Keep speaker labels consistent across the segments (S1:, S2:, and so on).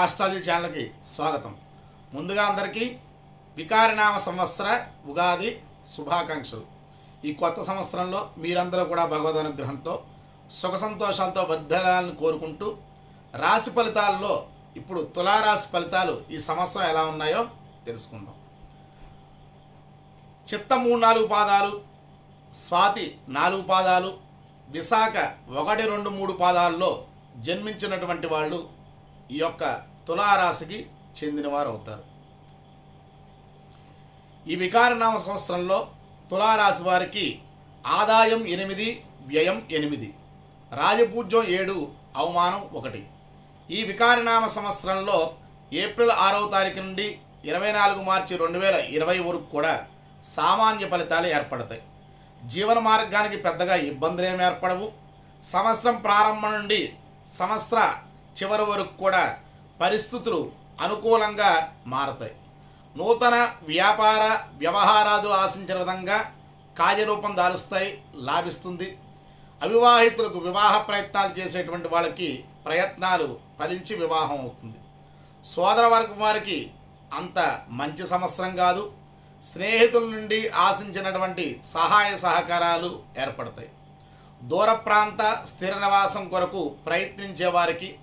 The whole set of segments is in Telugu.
S1: ఆస్ట్రాలజీ ఛానల్కి స్వాగతం. ముందుగా అందరికీ వికారినామ సంవత్సర ఉగాది శుభాకాంక్షలు. ఈ కొత్త సంవత్సరంలో మీరందరూ కూడా భగవద్ అనుగ్రహంతో సుఖ సంతోషాలతో వర్ధగాలను కోరుకుంటూ రాశి ఫలితాల్లో ఇప్పుడు తులారాశి ఫలితాలు ఈ సంవత్సరం ఎలా ఉన్నాయో తెలుసుకుందాం. చిత్త మూడు నాలుగు పాదాలు స్వాతి నాలుగు పాదాలు విశాఖ ఒకటి రెండు మూడు పాదాల్లో జన్మించినటువంటి వాళ్ళు ఈ యొక్క తులారాశికి చెందినవారు అవుతారు ఈ వికారనామ సంవత్సరంలో తులారాశి వారికి ఆదాయం ఎనిమిది వ్యయం ఎనిమిది రాజపూజ్యం ఏడు అవమానం ఒకటి. ఈ వికారనామ సంవత్సరంలో ఏప్రిల్ ఆరవ తారీఖు నుండి ఇరవై నాలుగు మార్చి రెండు వేల ఇరవై వరకు కూడా సామాన్య ఫలితాలు ఏర్పడతాయి. జీవన మార్గానికి పెద్దగా ఇబ్బందులు ఏమి ఏర్పడవు. సంవత్సరం ప్రారంభం నుండి సంవత్సర చివరి వరకు కూడా పరిస్థితులు అనుకూలంగా మారతాయి. నూతన వ్యాపార వ్యవహారాదులు ఆశించిన విధంగా కార్యరూపం దాలుస్తాయి లాభిస్తుంది. అవివాహితులకు వివాహ ప్రయత్నాలు చేసేటువంటి వాళ్ళకి ప్రయత్నాలు ఫలించి వివాహం అవుతుంది. సోదర వర్గం వారికి అంత మంచి సంవత్సరం కాదు. స్నేహితుల నుండి ఆశించినటువంటి సహాయ సహకారాలు ఏర్పడతాయి. దూర ప్రాంత స్థిర నివాసం కొరకు ప్రయత్నించే వారికి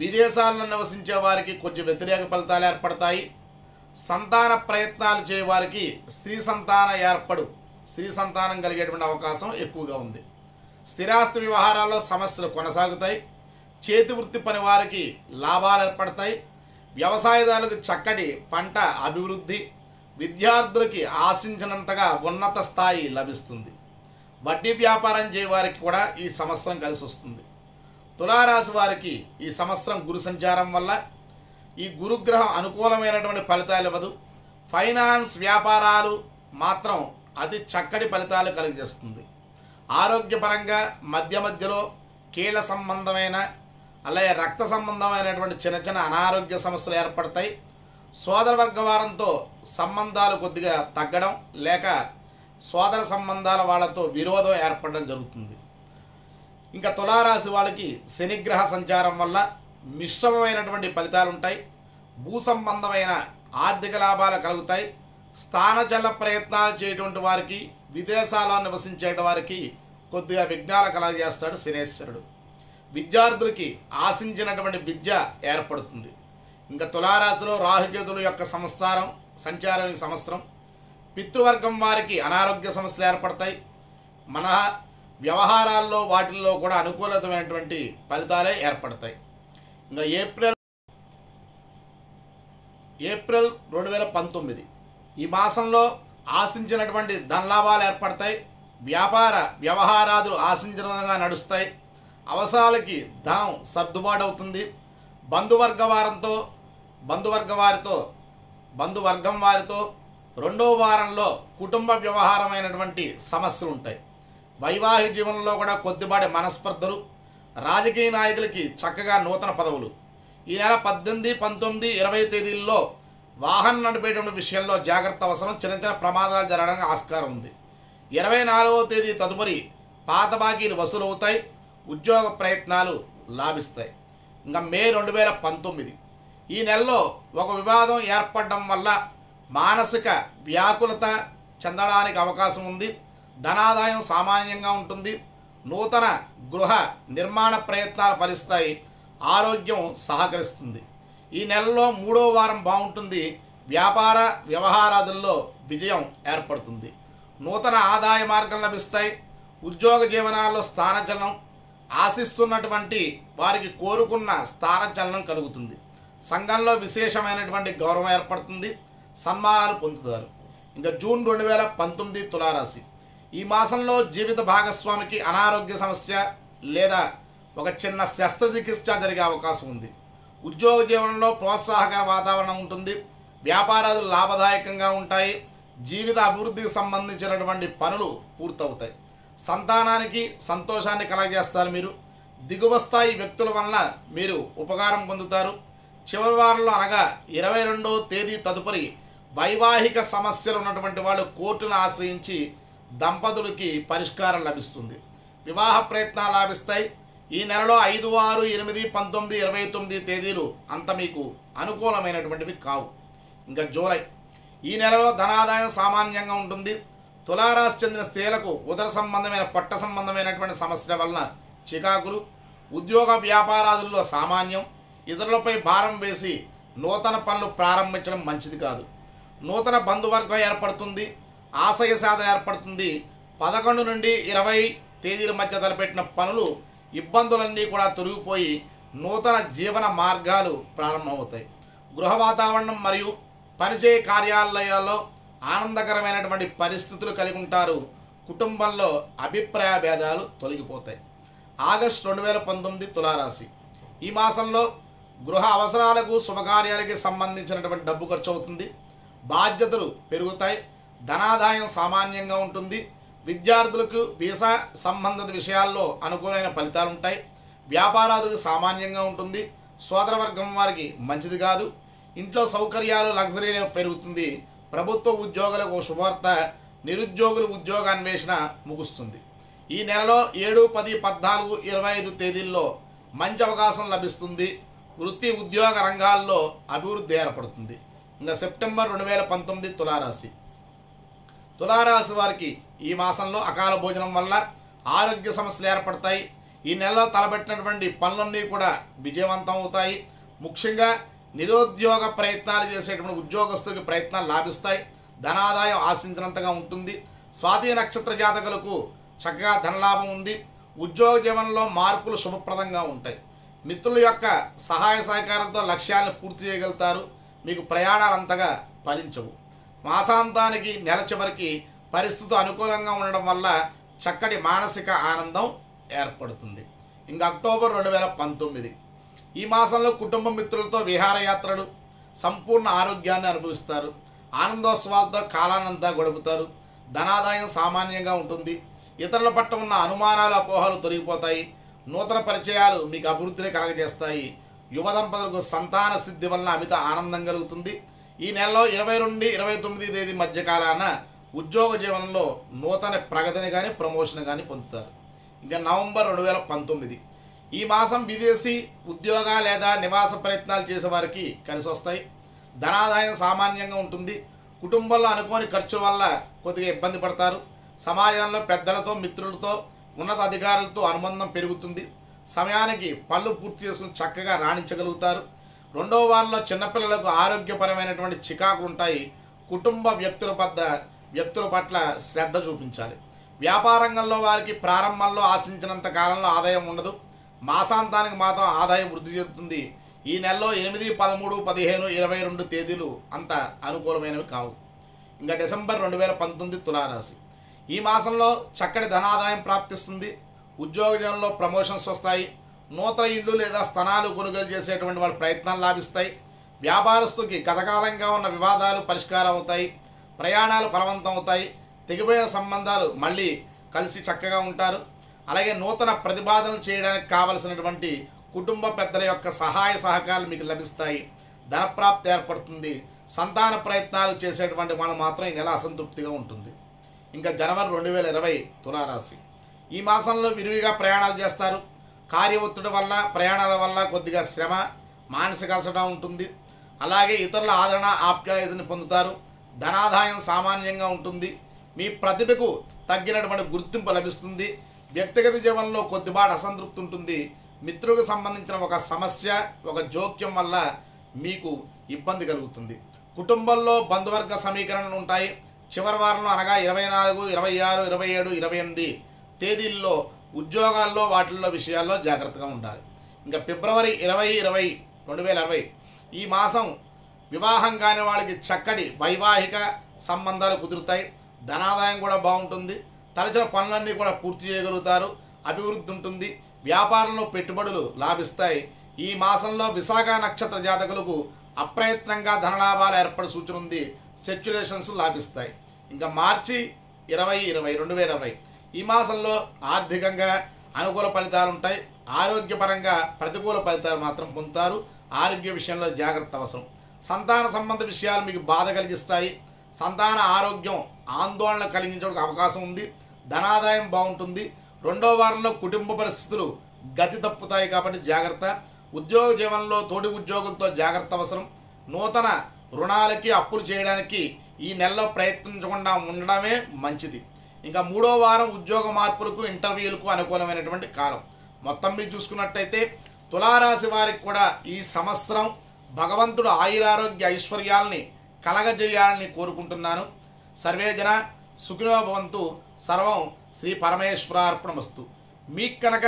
S1: విదేశాల్లో నివసించే వారికి కొంచెం వ్యతిరేక ఫలితాలు ఏర్పడతాయి. సంతాన ప్రయత్నాలు చేయవారికి స్త్రీ సంతాన ఏర్పడు. స్త్రీ సంతానం కలిగేటువంటి అవకాశం ఎక్కువగా ఉంది. స్థిరాస్తి వ్యవహారాల్లో సమస్యలు కొనసాగుతాయి. చేతి వృత్తి పని వారికి లాభాలు ఏర్పడతాయి. వ్యవసాయదారులకు చక్కటి పంట అభివృద్ధి విద్యార్థులకి ఆశించినంతగా ఉన్నత స్థాయి లభిస్తుంది. వడ్డీ వ్యాపారం చేయవారికి కూడా ఈ సంవత్సరం కలిసి వస్తుంది తులారాశి వారికి ఈ సంవత్సరం గురు సంచారం వల్ల ఈ గురుగ్రహం అనుకూలమైనటువంటి ఫలితాలు ఇవ్వదు. ఫైనాన్స్ వ్యాపారాలు మాత్రం అతి చక్కటి ఫలితాలు కలిగజేస్తుంది. ఆరోగ్యపరంగా మధ్య మధ్యలో కీళ్ళ సంబంధమైన అలాగే రక్త సంబంధమైనటువంటి చిన్న చిన్న అనారోగ్య సమస్యలు ఏర్పడతాయి. సోదర వర్గవారంతో సంబంధాలు కొద్దిగా తగ్గడం లేక సోదర సంబంధాల వాళ్ళతో విరోధం ఏర్పడడం జరుగుతుంది. ఇంకా తులారాశి వాళ్ళకి శనిగ్రహ సంచారం వల్ల మిశ్రమమైనటువంటి ఫలితాలు ఉంటాయి. భూ సంబంధమైన ఆర్థిక లాభాలు కలుగుతాయి. స్థానచల ప్రయత్నాలు చేయటువంటి వారికి విదేశాల్లో నివసించే వారికి కొద్దిగా విఘ్నాలు కలగజేస్తాడు శనేశ్వరుడు. విద్యార్థులకి ఆశించినటువంటి విద్య ఏర్పడుతుంది. ఇంకా తులారాశిలో రాహుకేతుల యొక్క సంస్థానం సంచారం ఈ సంవత్సరం. పితృవర్గం వారికి అనారోగ్య సమస్యలు ఏర్పడతాయి. మన వ్యవహారాల్లో వాటిల్లో కూడా అనుకూలతమైనటువంటి ఫలితాలే ఏర్పడతాయి. ఇంకా ఏప్రిల్ ఏప్రిల్ రెండు వేల పంతొమ్మిది. ఈ మాసంలో ఆశించినటువంటి ధనలాభాలు ఏర్పడతాయి. వ్యాపార వ్యవహారాదులు ఆశించిన విధంగా నడుస్తాయి. అవసరాలకి ధనం సర్దుబాటు అవుతుంది బంధువర్గ వారంతో బంధువర్గ వారితో బంధువర్గం వారితో రెండో వారంలో కుటుంబ వ్యవహారమైనటువంటి సమస్యలు ఉంటాయి వైవాహిక జీవనంలో కూడా కొద్దిపాటి మనస్పర్ధలు. రాజకీయ నాయకులకి చక్కగా నూతన పదవులు. ఈ నెల పద్దెనిమిది పంతొమ్మిది ఇరవై తేదీల్లో వాహనం నడిపేటువంటి విషయంలో జాగ్రత్త అవసరం. చిన్న చిన్న ప్రమాదాలు జరగడానికి ఆస్కారం ఉంది. ఇరవై నాలుగవ తేదీ తదుపరి పాత బాకీలు వసూలవుతాయి. ఉద్యోగ ప్రయత్నాలు లాభిస్తాయి. ఇంకా మే రెండు వేల పంతొమ్మిది. ఈ నెలలో ఒక వివాదం ఏర్పడడం వల్ల మానసిక వ్యాకులత చెందడానికి అవకాశం ఉంది. ధనాదాయం సామాన్యంగా ఉంటుంది. నూతన గృహ నిర్మాణ ప్రయత్నాలు ఫలిస్తాయి. ఆరోగ్యం సహకరిస్తుంది. ఈ నెలలో మూడో వారం బాగుంటుంది. వ్యాపార వ్యవహారాదుల్లో విజయం ఏర్పడుతుంది. నూతన ఆదాయ మార్గం లభిస్తాయి. ఉద్యోగ జీవనాల్లో స్థానచలనం ఆశిస్తున్నటువంటి వారికి కోరుకున్న స్థానచలనం కలుగుతుంది. సంఘంలో విశేషమైనటువంటి గౌరవం ఏర్పడుతుంది. సన్మానాలు పొందుతారు. ఇంకా జూన్ రెండు వేల పంతొమ్మిది తులారాశి. ఈ మాసంలో జీవిత భాగస్వామికి అనారోగ్య సమస్య లేదా ఒక చిన్న శస్త్రచికిత్స జరిగే అవకాశం ఉంది. ఉద్యోగ జీవనంలో ప్రోత్సాహకర వాతావరణం ఉంటుంది. వ్యాపారాలు లాభదాయకంగా ఉంటాయి. జీవిత అభివృద్ధికి సంబంధించినటువంటి పనులు పూర్తవుతాయి. సంతానానికి సంతోషాన్ని కలగజేస్తారు మీరు. దిగువ స్థాయి వ్యక్తుల వలన మీరు ఉపకారం పొందుతారు. చివరి వారంలో అనగా ఇరవై రెండవ తేదీ తదుపరి వైవాహిక సమస్యలు ఉన్నటువంటి వాళ్ళు కోర్టును ఆశ్రయించి దంపతులకి పరిష్కారం లభిస్తుంది. వివాహ ప్రయత్నాలు లాభిస్తాయి ఈ నెలలో ఐదు ఆరు ఎనిమిది పంతొమ్మిది ఇరవై తొమ్మిది తేదీలు అంత మీకు అనుకూలమైనటువంటివి కావు. ఇంకా జూలై. ఈ నెలలో ధనాదాయం సామాన్యంగా ఉంటుంది. తులారాశి చెందిన స్త్రీలకు ఉదర సంబంధమైన పొట్ట సంబంధమైనటువంటి సమస్యల వలన చికాకులు. ఉద్యోగ వ్యాపారాదుల్లో సామాన్యం. ఇతరులపై భారం వేసి నూతన పనులు ప్రారంభించడం మంచిది కాదు. నూతన బంధువర్గం ఏర్పడుతుంది. ఆశయ సాధన ఏర్పడుతుంది. పదకొండు నుండి ఇరవై తేదీల మధ్య తలపెట్టిన పనులు ఇబ్బందులన్నీ కూడా తొలగిపోయి నూతన జీవన మార్గాలు ప్రారంభమవుతాయి. గృహ వాతావరణం మరియు పనిచేయ కార్యాలయాల్లో ఆనందకరమైనటువంటి పరిస్థితులు కలిగి ఉంటారు కుటుంబంలో అభిప్రాయ భేదాలు తొలగిపోతాయి. ఆగస్టు రెండు వేల పంతొమ్మిది తులారాశి. ఈ మాసంలో గృహ అవసరాలకు శుభకార్యాలకి సంబంధించినటువంటి డబ్బు ఖర్చు అవుతుంది. బాధ్యతలు పెరుగుతాయి. ధనాదాయం సామాన్యంగా ఉంటుంది. విద్యార్థులకు వీసా సంబంధిత విషయాల్లో అనుకూలమైన ఫలితాలు ఉంటాయి. వ్యాపారాదులకు సామాన్యంగా ఉంటుంది. సోదరవర్గం వారికి మంచిది కాదు. ఇంట్లో సౌకర్యాలు లగ్జరీ పెరుగుతుంది. ప్రభుత్వ ఉద్యోగులకు ఓ శుభవార్త నిరుద్యోగుల ఉద్యోగ అన్వేషణ ముగుస్తుంది. ఈ నెలలో ఏడు పది పద్నాలుగు ఇరవై ఐదు తేదీల్లో మంచి అవకాశం లభిస్తుంది. వృత్తి ఉద్యోగ రంగాల్లో అభివృద్ధి ఏర్పడుతుంది. ఇంకా సెప్టెంబర్ రెండు వేల పంతొమ్మిది తులారాశి. తులారాశి వారికి ఈ మాసంలో అకాల భోజనం వల్ల ఆరోగ్య సమస్యలు ఏర్పడతాయి. ఈ నెలలో తలపెట్టినటువంటి పనులన్నీ కూడా విజయవంతం అవుతాయి. ముఖ్యంగా నిరుద్యోగ ప్రయత్నాలు చేసేటువంటి ఉద్యోగస్తులకి ప్రయత్నాలు లాభిస్తాయి. ధనాదాయం ఆశించినంతగా ఉంటుంది. స్వాతి నక్షత్ర జాతకులకు చక్కగా ధనలాభం ఉంది. ఉద్యోగ జీవనంలో మార్పులు శుభప్రదంగా ఉంటాయి. మిత్రుల యొక్క సహాయ సహకారంతో లక్ష్యాలను పూర్తి చేయగలుగుతారు. మీకు ప్రయాణాలు అంతగా ఫలించవు. మాసాంతానికి నెల చివరికి పరిస్థితి అనుకూలంగా ఉండడం వల్ల చక్కటి మానసిక ఆనందం ఏర్పడుతుంది. ఇంకా అక్టోబర్ రెండు వేల పంతొమ్మిది. ఈ మాసంలో కుటుంబ మిత్రులతో విహారయాత్రలు సంపూర్ణ ఆరోగ్యాన్ని అనుభవిస్తారు. ఆనందోత్సవాలతో కాలానంతా గడుపుతారు. ధనాదాయం సామాన్యంగా ఉంటుంది. ఇతరుల పట్ల ఉన్న అనుమానాలు అపోహలు తొలగిపోతాయి. నూతన పరిచయాలు మీకు అభివృద్ధిని కలగజేస్తాయి. యువ దంపతులకు సంతాన సిద్ధి వలన అమిత ఆనందం కలుగుతుంది. ఈ నెలలో ఇరవై నుండి ఇరవై తొమ్మిది తేదీ మధ్య కాలాన ఉద్యోగ జీవనంలో నూతన ప్రగతిని కానీ ప్రమోషన్ కానీ పొందుతారు. ఇంకా నవంబర్ రెండు వేల పంతొమ్మిది. ఈ మాసం విదేశీ ఉద్యోగ లేదా నివాస ప్రయత్నాలు చేసేవారికి కలిసి వస్తాయి. ధనాదాయం సామాన్యంగా ఉంటుంది. కుటుంబంలో అనుకోని ఖర్చు వల్ల కొద్దిగా ఇబ్బంది పడతారు. సమాజంలో పెద్దలతో మిత్రులతో ఉన్నత అధికారులతో అనుబంధం పెరుగుతుంది. సమయానికి పళ్ళు పూర్తి చేసుకుని చక్కగా రాణించగలుగుతారు. రెండో వారంలో చిన్నపిల్లలకు ఆరోగ్యపరమైనటువంటి చికాకులు ఉంటాయి. కుటుంబ వ్యక్తుల పద్ద వ్యక్తుల పట్ల శ్రద్ధ చూపించాలి. వ్యాపారంగంలో వారికి ప్రారంభంలో ఆశించినంత కాలంలో ఆదాయం ఉండదు. మాసాంతానికి మాత్రం ఆదాయం వృద్ధి చెందుతుంది. ఈ నెలలో ఎనిమిది పదమూడు పదిహేను ఇరవై రెండు తేదీలు అంత అనుకూలమైనవి కావు. ఇంకా డిసెంబర్ రెండు వేల పంతొమ్మిది తులారాశి. ఈ మాసంలో చక్కటి ధనాదాయం ప్రాప్తిస్తుంది. ఉద్యోగంలో ప్రమోషన్స్ వస్తాయి. నూతన ఇళ్ళు లేదా స్థనాలు కొనుగోలు చేసేటువంటి వాళ్ళ ప్రయత్నాలు లాభిస్తాయి. వ్యాపారస్తుకి గతకాలంగా ఉన్న వివాదాలు పరిష్కారం అవుతాయి. ప్రయాణాలు ఫలవంతం అవుతాయి. తెగిపోయిన సంబంధాలు మళ్ళీ కలిసి చక్కగా ఉంటారు. అలాగే నూతన ప్రతిపాదనలు చేయడానికి కావలసినటువంటి కుటుంబ పెద్దల యొక్క సహాయ సహకారాలు మీకు లభిస్తాయి. ధనప్రాప్తి ఏర్పడుతుంది. సంతాన ప్రయత్నాలు చేసేటువంటి వాళ్ళు మాత్రం ఈ నెల అసంతృప్తిగా ఉంటుంది. ఇంకా జనవరి రెండు వేల ఇరవై తులారాశి. ఈ మాసంలో విరివిగా ప్రయాణాలు చేస్తారు. కార్య ఒత్తిడి వల్ల ప్రయాణాల వల్ల కొద్దిగా శ్రమ మానసిక అలసట ఉంటుంది. అలాగే ఇతరుల ఆదరణ ఆప్యాయతని పొందుతారు. ధనాదాయం సామాన్యంగా ఉంటుంది. మీ ప్రతిభకు తగ్గినటువంటి గుర్తింపు లభిస్తుంది. వ్యక్తిగత జీవనంలో కొద్దిపాటి అసంతృప్తి ఉంటుంది. మిత్రులకు సంబంధించిన ఒక సమస్య ఒక జోక్యం వల్ల మీకు ఇబ్బంది కలుగుతుంది. కుటుంబంలో బంధువర్గ సమీకరణలు ఉంటాయి. చివరి వారంలో అనగా ఇరవై నాలుగు ఇరవై ఆరు ఇరవై ఏడు ఇరవై ఎనిమిది తేదీల్లో ఉద్యోగాల్లో వాటిల్లో విషయాల్లో జాగ్రత్తగా ఉండాలి. ఇంకా ఫిబ్రవరి ఇరవై ఇరవై రెండు వేల ఇరవై ఈ మాసం వివాహం కాని వాళ్ళకి చక్కటి వైవాహిక సంబంధాలు కుదురుతాయి. ధనాదాయం కూడా బాగుంటుంది. తలచిన పనులన్నీ కూడా పూర్తి చేయగలుగుతారు. అభివృద్ధి ఉంటుంది. వ్యాపారంలో పెట్టుబడులు లాభిస్తాయి. ఈ మాసంలో విశాఖ నక్షత్ర జాతకులకు అప్రయత్నంగా ధనలాభాలు ఏర్పడి సూచన ఉంది. సెక్యులేషన్స్ లాభిస్తాయి. ఇంకా మార్చి ఇరవై ఇరవై రెండు వేల ఇరవై ఈ మాసంలో ఆర్థికంగా అనుకూల ఫలితాలు ఉంటాయి ఆరోగ్యపరంగా ప్రతికూల ఫలితాలు మాత్రం పొందుతారు. ఆరోగ్య విషయంలో జాగ్రత్త అవసరం. సంతాన సంబంధ విషయాలు మీకు బాధ కలిగిస్తాయి. సంతాన ఆరోగ్యం ఆందోళన కలిగించడానికి అవకాశం ఉంది. ధనాదాయం బాగుంటుంది. రెండో వారంలో కుటుంబ పరిస్థితులు గతి తప్పుతాయి కాబట్టి జాగ్రత్త. ఉద్యోగ జీవనంలో తోటి ఉద్యోగులతో జాగ్రత్త అవసరం. నూతన రుణాలకి అప్పులు చేయడానికి ఈ నెలలో ప్రయత్నించకుండా ఉండడమే మంచిది. ఇంకా మూడో వారం ఉద్యోగ మార్పులకు ఇంటర్వ్యూలకు అనుకూలమైనటువంటి కాలం. మొత్తం మీద చూసుకున్నట్టయితే తులారాశి వారికి కూడా ఈ సంవత్సరం భగవంతుడు ఆయురారోగ్య ఐశ్వర్యాల్ని కలగజేయాలని కోరుకుంటున్నాను. సర్వేజన సుఖినోభవంతు సర్వం శ్రీ పరమేశ్వరార్పణమస్తు. మీకు కనుక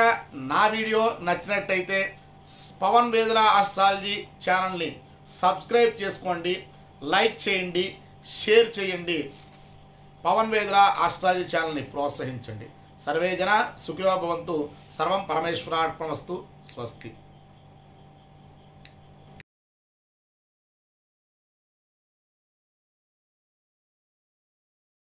S1: నా వీడియో నచ్చినట్టయితే పవన్ వేదుల ఆస్ట్రాలజీ ఛానల్ని సబ్స్క్రైబ్ చేసుకోండి లైక్ చేయండి షేర్ చేయండి. పవన్ వేదుల ఆస్ట్రాజీ ఛానల్ని ప్రోత్సహించండి. సర్వేజన సుఖినోభవంతు సర్వం పరమేశ్వరార్పణమస్తు. స్వస్తి.